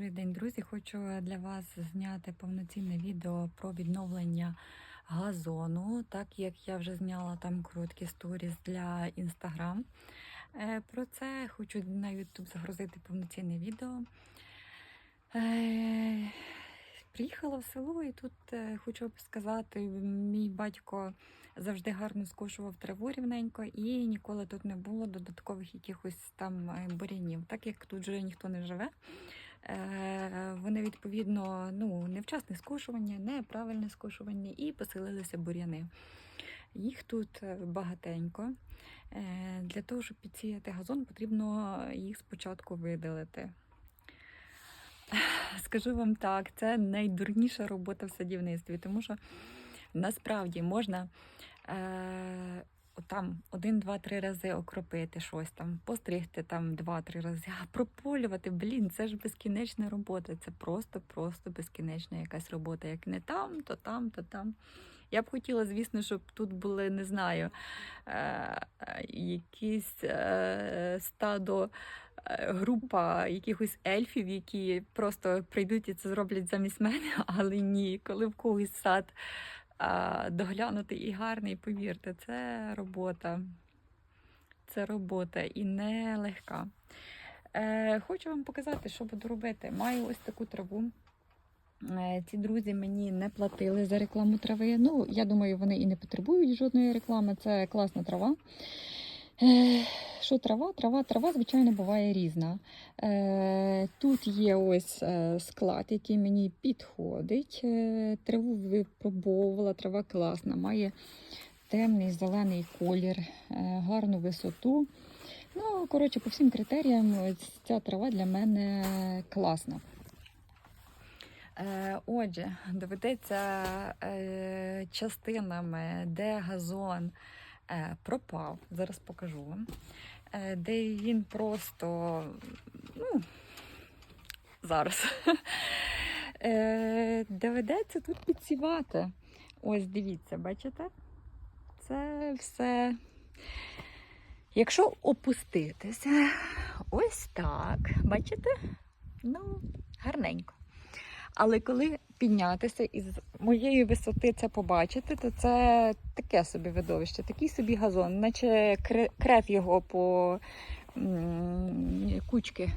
Добрий день, друзі! Хочу для вас зняти повноцінне відео про відновлення газону, так як я вже зняла там короткі сторіс для інстаграм. Про це хочу на YouTube загрузити повноцінне відео. Е, Приїхала в село і тут е, хочу сказати, мій батько завжди гарно скошував траву рівненько і ніколи тут не було додаткових якихось там е, бурянів. Так як тут вже ніхто не живе, е, вони відповідно ну, невчасне скошування, неправильне скошування і поселилися буряни. Їх тут е, багатенько. Е, Для того, щоб підсіяти газон, потрібно їх спочатку видалити. Скажу вам так, це найдурніша робота в садівництві, тому що насправді можна е, там один, два, три рази окропити щось там, постригти там два-три рази, а прополювати, блін, це ж безкінечна робота. Це просто-просто безкінечна якась робота. Як не там, то там, то там. Я б хотіла, звісно, щоб тут були, не знаю, е, якісь е, стадо, е, група якихось ельфів, які просто прийдуть і це зроблять замість мене, але ні, коли в когось сад е, доглянутий і гарний, повірте, це робота. Це робота і нелегка. Е, хочу вам показати, що буду робити. Маю ось таку траву. Е, Ці друзі мені не платили за рекламу трави. Ну, я думаю, вони і не потребують жодної реклами. Це класна трава. Е, Що трава? Трава, трава, звичайно, буває різна. Е, Тут є ось е, склад, який мені підходить. Траву випробовувала, трава класна, має темний зелений колір, гарну висоту. Ну, коротше, по всім критеріям, ця трава для мене класна. Отже, доведеться частинами, де газон пропав, зараз покажу вам, е, де він просто, ну, зараз, е, доведеться тут підсівати. Ось дивіться, бачите? Це все. Якщо опуститися, ось так, бачите? Ну, гарненько. Але коли піднятися і з моєї висоти це побачити, то це таке собі видовище, такий собі газон, наче крев його по кучки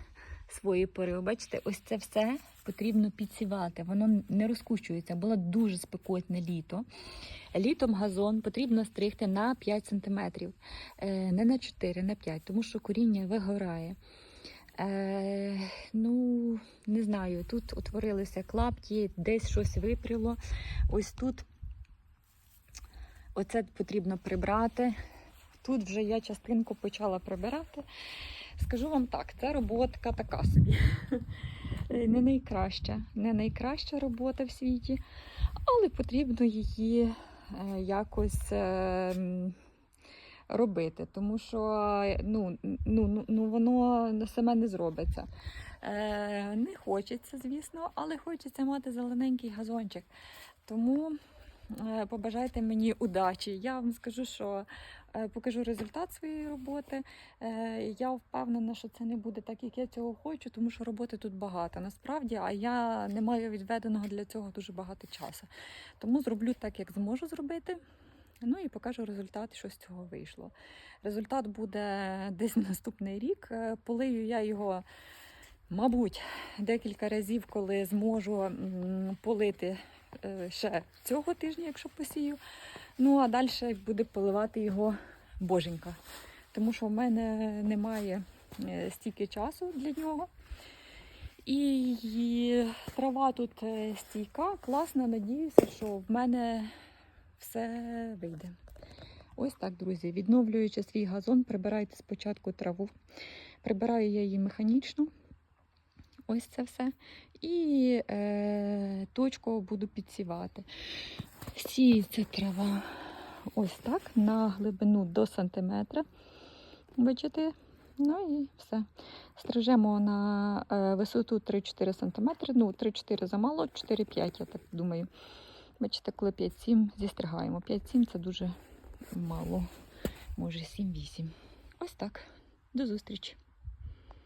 свої пори. Бачите, ось це все потрібно підсівати. Воно не розкущується. Було дуже спекотне літо. Літом газон потрібно стригти на 5 см, не на 4, на 5, тому що коріння вигорає. Е, ну, не знаю, тут утворилися клапті, десь щось випріло. Ось тут оце потрібно прибрати. Тут вже я частинку почала прибирати. Скажу вам так, це роботка така собі. Е, Не найкраща, не найкраща робота в світі, але потрібно її е, якось. Е, робити, тому що ну, ну, ну, ну, воно саме не зробиться. Е, не хочеться, звісно, але хочеться мати зелененький газончик. Тому е, побажайте мені удачі. Я вам скажу, що е, покажу результат своєї роботи. Е, я впевнена, що це не буде так, як я цього хочу, тому що роботи тут багато насправді, а я не маю відведеного для цього дуже багато часу. Тому зроблю так, як зможу зробити. Ну і покажу результат, що з цього вийшло. Результат буде десь на наступний рік. Е, Полию я його, мабуть, декілька разів, коли зможу полити е, ще цього тижня, якщо посію. Ну а далі буде поливати його боженька. Тому що в мене немає е, стільки часу для нього. І трава тут стійка, класна. Надіюся, що в мене все вийде. Ось так, друзі. Відновлюючи свій газон, прибирайте спочатку траву. Прибираю я її механічно. Ось це все. І е, точку буду підсівати. Сіється трава ось так, на глибину до сантиметра. Бачите? Ну і все. Стрижемо на е, висоту 3-4 см. Ну, 3-4 замало, 4-5, я так думаю. Бачите, коли 5-7 зістригаємо. 5-7 це дуже мало. Може 7-8. Ось так. До зустрічі.